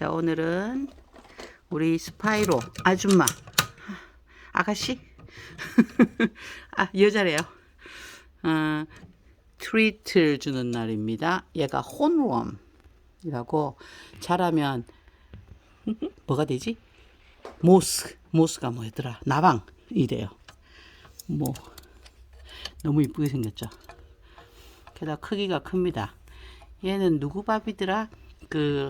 자, 오늘은 우리 스파이로 아줌마, 아가씨, 아 여자래요. 어, 트리트를 주는 날입니다. 얘가 혼웜이라고 자라면 뭐가 되지? 모스, 모스가 뭐였더라? 나방이래요. 뭐 너무 이쁘게 생겼죠. 게다가 크기가 큽니다. 얘는 누구 밥이더라? 그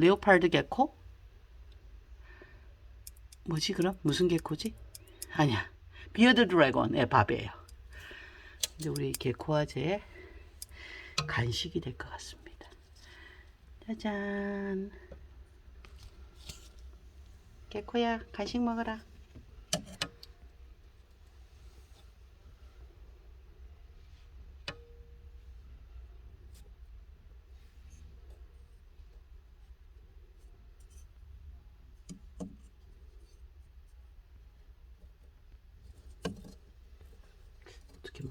레오파르드 개코? 뭐지 그럼? 무슨 개코지? 아니야. 비어드 드래곤의 밥이에요. 이제 우리 개코아제의 간식이 될 것 같습니다. 짜잔. 개코야, 간식 먹어라.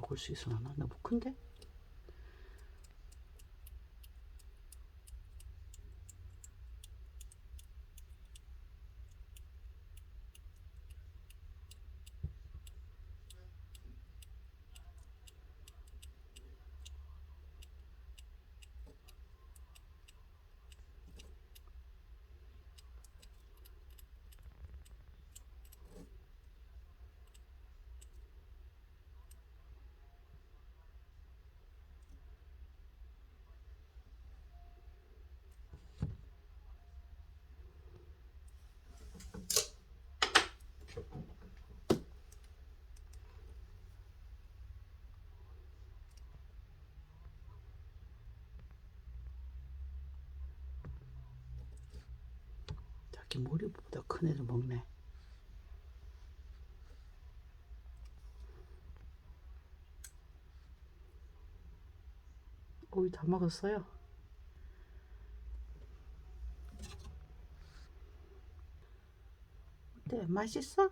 먹을 수 있으려나? 너무 큰데? 자기 머리보다 큰 애를 먹네. 거의 다 먹었어요. 어때? 맛있어?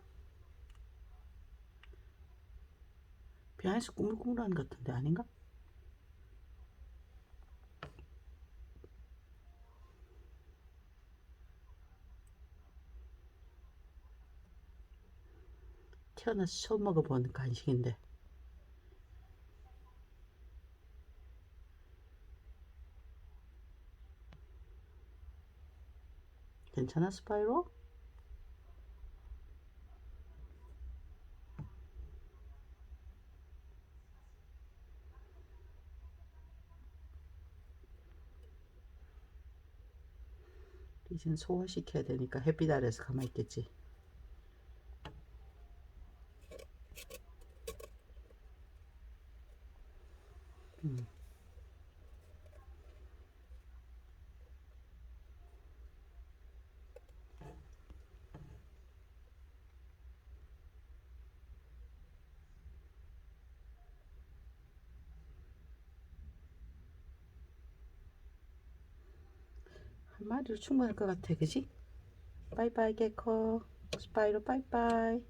배 안에서 꾸물꾸물하는 것 같은데 아닌가? 태어나서 처음 먹어본 간식인데 괜찮아 스파이로? 이젠 소화시켜야 되니까 햇빛 아래서 가만히 있겠지 한 마리로 충분할 것 같아 그지? 바이바이 개코 스파이로 바이바이